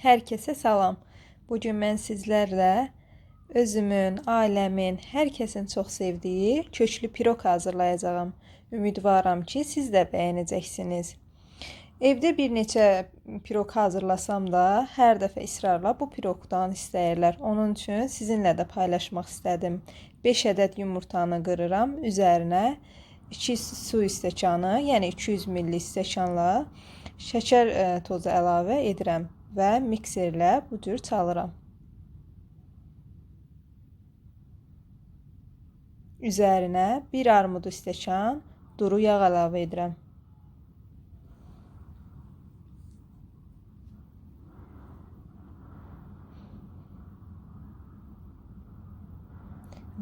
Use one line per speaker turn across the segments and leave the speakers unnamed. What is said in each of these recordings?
Hər kəsə salam. Bu gün mən sizlərlə özümün, ailəmin, hər kəsin çox sevdiyi köklü piroq hazırlayacağam. Ümidvaram ki, siz də bəyənəcəksiniz. Evdə bir neçə piroq hazırlasam da, hər dəfə israrla bu piroqdan istəyirlər. Onun üçün sizinlə də paylaşmaq istədim. 5 ədəd yumurtanı qırıram, üzərinə 2 su stəkanı, yəni 200 ml stəkanla şəkər e, tozu əlavə edirəm və mikserlə bu cür çalıram. Üzərinə bir armudu stəkan duru yağ əlavə edirəm.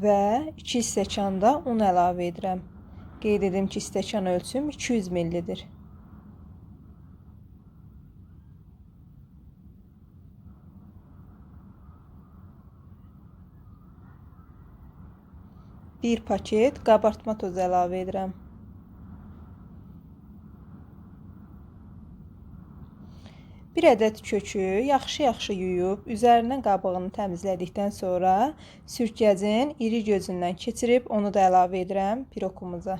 Və 2 stəkan da un əlavə edirəm. Qeyd edim ki, stəkan ölçüm 200 ml-dir. Bir paket qabartma tozu əlavə edirəm. Bir ədəd kökü yaxşı-yaxşı yuyub, üzərindən qabığını təmizlədikdən sonra sürtkəcin iri gözündən keçirib onu da əlavə edirəm piroqumuza.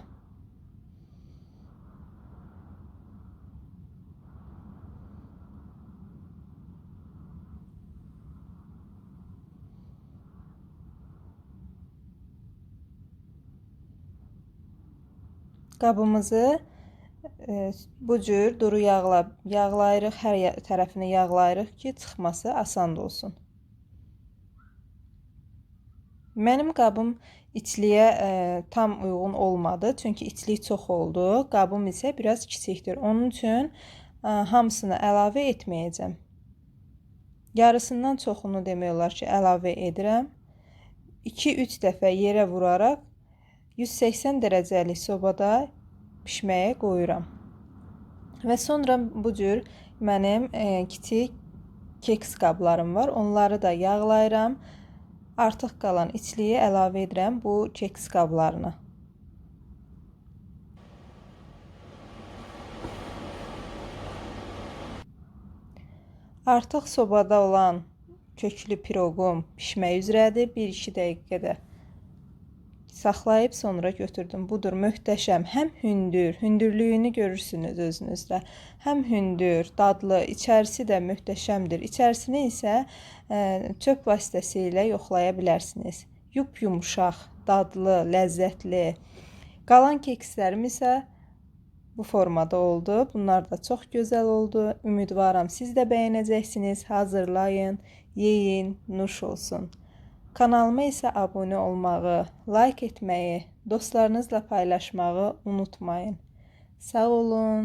Qabımızı e, bu cür duru yağla yağlayırıq, hər tərəfini yağlayırıq ki, çıxması asan olsun. Mənim qabım içliyə e, tam uyğun olmadı, çünki içlik çox oldu. Qabım isə biraz kiçikdir. Onun üçün e, hamısını əlavə etməyəcəm. Yarısından çoxunu demək olar ki, əlavə edirəm. 2-3 dəfə yerə vuraraq 180 dərəcəlik sobada bişməyə qoyuram. Və sonra bu cür mənim e, kiçik keks qablarım var. Onları da yağlayıram. Artıq qalan içliyi əlavə edirəm bu keks qablarına. Artıq sobada olan köklü piroqum bişmək üzrədir. 1-2 dəqiqədə saxlayıb sonra götürdüm. Budur, möhtəşəm. Həm hündür, hündürlüyünü görürsünüz özünüzdə. Həm hündür, dadlı, içərisi də möhtəşəmdir. İçərisini isə ə, e, çöp vasitəsilə yoxlaya bilərsiniz. Yup yumuşaq, dadlı, ləzzətli. Qalan kekslərim isə bu formada oldu. Bunlar da çox gözəl oldu. Ümidvaram siz də bəyənəcəksiniz. Hazırlayın, yeyin, nuş olsun. Kanalıma isə abunə olmağı, like etməyi, dostlarınızla paylaşmağı unutmayın. Sağ olun.